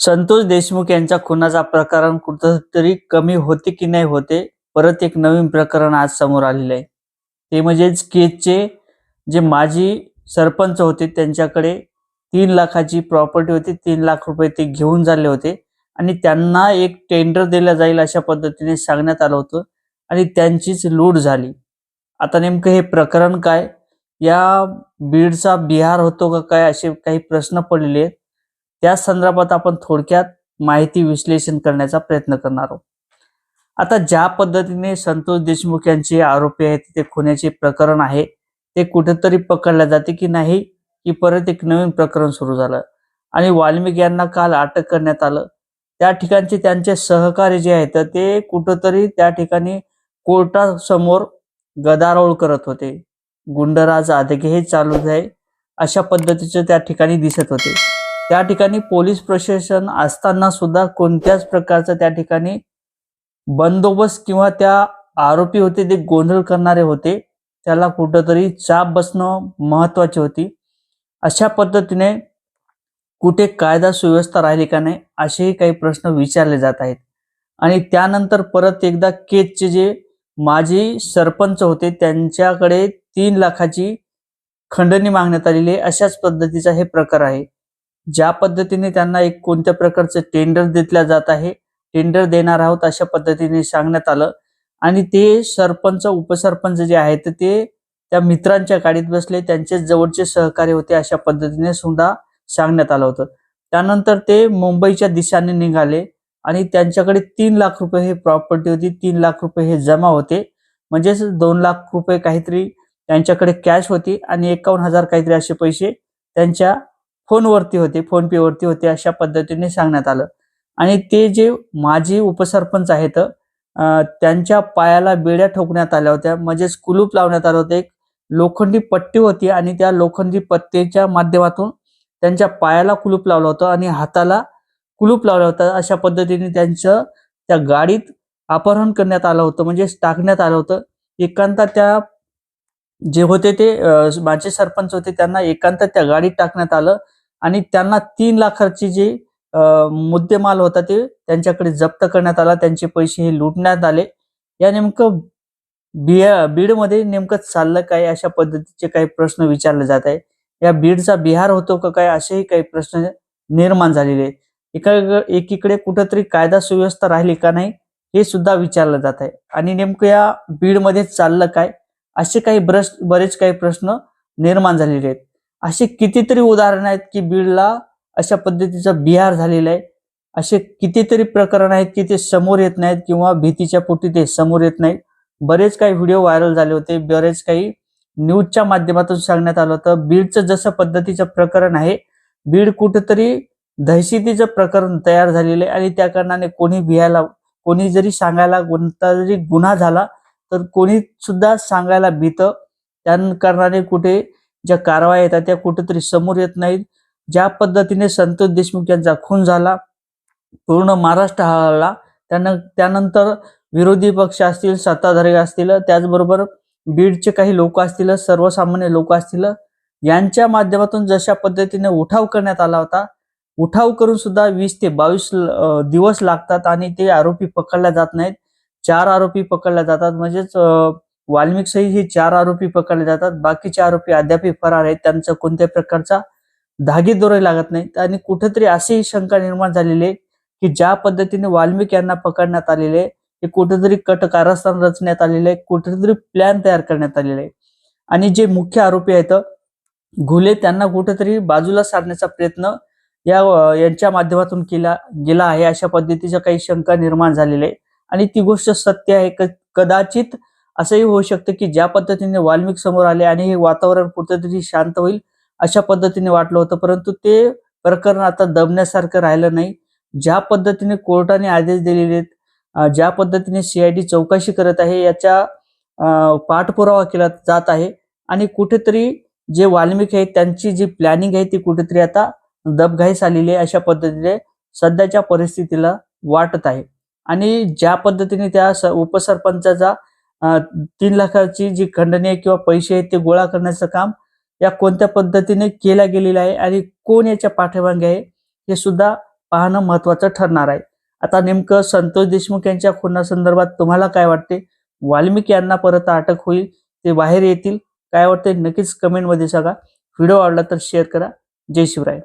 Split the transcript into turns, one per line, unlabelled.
संतोष देशमुख यांच्या खुनाचा प्रकरण कुठंतरी कमी होते की नाही होते परत एक नवीन प्रकरण आज समोर आलेलं आहे. ते म्हणजेच केजचे जे माजी सरपंच होते त्यांच्याकडे तीन लाखाची प्रॉपर्टी होती तीन लाख रुपये ते घेऊन झाले होते आणि त्यांना एक टेंडर दिलं जाईल अशा पद्धतीने सांगण्यात आलं होतं आणि त्यांचीच लूट झाली. आता नेमकं हे प्रकरण काय? या बीडचा बिहार होतो का काय? असे काही प्रश्न पडलेले आहेत. त्या संदर्भात आपण थोडक्यात माहिती विश्लेषण करण्याचा प्रयत्न करणार आहोत. आता ज्या पद्धतीने संतोष देशमुख यांचे आरोपी आहेत ते खुन्याचे प्रकरण आहे ते कुठेतरी पकडले जाते की नाही की परत एक नवीन प्रकरण सुरू झालं. आणि वाल्मिक यांना काल अटक करण्यात आलं. त्या ठिकाणचे त्यांचे सहकारी जे आहेत ते कुठंतरी त्या ठिकाणी कोर्टासमोर गदारोळ करत होते. गुंडराज आदगे हे चालू आहे. अशा पद्धतीचे त्या ठिकाणी दिसत होते. त्या ठिकाणी पोलीस प्रशासन असताना सुद्धा कोणत्याच प्रकारचं त्या ठिकाणी बंदोबस्त किंवा त्या आरोपी होते ते गोंधळ करणारे होते. त्याला कुठंतरी चाप बसणं महत्वाची होती. अशा पद्धतीने कुठे कायदा सुव्यवस्था राहिली का नाही असेही काही प्रश्न विचारले जात आहेत. आणि त्यानंतर परत एकदा केजचे जे माजी सरपंच होते त्यांच्याकडे तीन लाखाची खंडणी मागण्यात आलेली आहे. अशाच पद्धतीचा हे प्रकार आहे. ज्या पद्धतीने त्यांना एक कोणत्या प्रकारचं टेंडर दिल्या जात आहे टेंडर देणार आहोत अशा पद्धतीने सांगण्यात आलं. आणि ते सरपंच उपसरपंच जे आहेत ते त्या मित्रांच्या गाडीत बसले त्यांचे जवळचे सहकारी होते अशा पद्धतीने सुद्धा सांगण्यात आलं होतं. त्यानंतर ते मुंबईच्या दिशाने निघाले आणि त्यांच्याकडे तीन लाख रुपये हे प्रॉपर्टी होती तीन लाख रुपये हे जमा होते. म्हणजेच दोन लाख रुपये काहीतरी त्यांच्याकडे कॅश होती आणि एकावन्न हजार काहीतरी असे पैसे त्यांच्या फोनवरती होते फोन पे वरती होते अशा पद्धतीने सांगण्यात आलं. आणि ते जे माजी उपसरपंच आहेत त्यांच्या पायाला बेड्या ठोकण्यात आल्या होत्या. म्हणजेच कुलूप लावण्यात आलं होतं. एक लोखंडी पट्टी होती आणि त्या लोखंडी पट्टीच्या माध्यमातून त्यांच्या पायाला कुलूप लावलं होतं आणि हाताला कुलूप लावलं होतं. अशा पद्धतीने त्यांचं त्या गाडीत अपहरण करण्यात आलं होतं. म्हणजेच टाकण्यात आलं होतं. एकांत त्या जे होते ते माझे सरपंच होते त्यांना एकांत त्या गाडीत टाकण्यात आलं. आणि त्यांना तीन लाखाची जे मुद्देमाल होता ते त्यांच्याकडे जप्त करण्यात आला. त्यांचे पैसे हे लुटण्यात आले. या नेमकं बिया बीडमध्ये नेमकं चाललं काय? अशा पद्धतीचे काही प्रश्न विचारले जात आहे या बीडचा बिहार होतो का काय? असेही काही प्रश्न निर्माण झालेले आहेत. एका एकीकडे कुठंतरी कायदा सुव्यवस्था राहिली का नाही हे सुद्धा विचारलं जात आहे. आणि नेमकं या बीडमध्ये चाललं काय? असे काही ब्रश बरेच काही प्रश्न निर्माण झालेले आहेत. असे कितीतरी उदाहरणं आहेत की बीडला अशा पद्धतीचा बिहार झालेला आहे. असे कितीतरी प्रकरण आहेत की ते समोर येत नाहीत किंवा भीतीच्या पोटी ते समोर येत नाहीत. बरेच काही व्हिडिओ व्हायरल झाले होते. बरेच काही न्यूजच्या माध्यमातून सांगण्यात आलं होतं. बीडचं जसं पद्धतीचं प्रकरण आहे बीड कुठंतरी दहशतीचं प्रकरण तयार झालेलं आहे आणि त्या कारणाने कोणी भियायला कोणी जरी सांगायला कोणता जरी गुन्हा झाला तर कोणी सुद्धा सांगायला भीत. त्या कारणाने कुठे ज्या कारवाया येतात त्या कुठेतरी समोर येत नाहीत. ज्या पद्धतीने संतोष देशमुख यांचा खून झाला पूर्ण महाराष्ट्र हळहळला त्यानं त्यानंतर विरोधी पक्ष असतील सत्ताधारी असतील त्याचबरोबर बीडचे काही लोक असतील सर्वसामान्य लोक असतील यांच्या माध्यमातून जशा पद्धतीने उठाव करण्यात आला होता उठाव करून सुद्धा वीस ते बावीस दिवस लागतात आणि ते आरोपी पकडल्या जात नाहीत. चार आरोपी पकडल्या जातात. म्हणजेच अं, वाल्मिक हे चार आरोपी पकडले जातात. बाकीचे आरोपी अद्याप फरार आहेत. त्यांचा कोणत्याही प्रकारचा धागेदोरे लागत नाहीत आणि कुठेतरी अशी शंका निर्माण झालेली आहे की ज्या पद्धतीने वाल्मिक यांना पकडण्यात आलेले आहे, हे कुठेतरी कट कारस्थान रचण्यात आलेले आहे कुठेतरी प्लॅन तयार करण्यात आलेले आहे. आणि जे मुख्य आरोपी आहेत घुले त्यांना कुठेतरी बाजूला सारण्याचा प्रयत्न या यांच्या माध्यमातून केला गेला आहे. अशा पद्धतीच्या काही शंका निर्माण झालेल्या आहे आणि ती गोष्ट सत्य आहे. क- कदाचित असंही होऊ शकतं की ज्या पद्धतीने वाल्मिक समोर आले आणि हे वातावरण कुठेतरी शांत होईल अशा पद्धतीने वाटलं होतं. परंतु ते प्रकरण आता दबण्यासारखं राहिलं नाही. ज्या पद्धतीने कोर्टाने आदेश दिलेले आहेत ज्या पद्धतीने सीआयडी चौकशी करत आहे याच्या पाठपुरावा केला जात आहे आणि कुठेतरी जे वाल्मिक आहेत त्यांची जी प्लॅनिंग आहे ती कुठेतरी आता दबघाईस आलेली आहे अशा पद्धतीने सध्याच्या परिस्थितीला वाटत आहे. आणि ज्या पद्धतीने त्या स- उपसरपंचाचा तीन लाखाची जी खंडणी आहे किंवा पैसे आहेत ते गोळा करण्याचं काम या कोणत्या पद्धतीने केल्या गेलेलं आहे आणि कोण याच्या पाठीमागे आहे हे सुद्धा पाहणं महत्वाचं ठरणार आहे. आता नेमकं संतोष देशमुख यांच्या खुनासंदर्भात तुम्हाला काय वाटते? वाल्मिक यांना परत अटक होईल ते बाहेर येतील? काय वाटते नक्कीच कमेंटमध्ये सांगा. व्हिडिओ आवडला तर शेअर करा. जय शिवराय.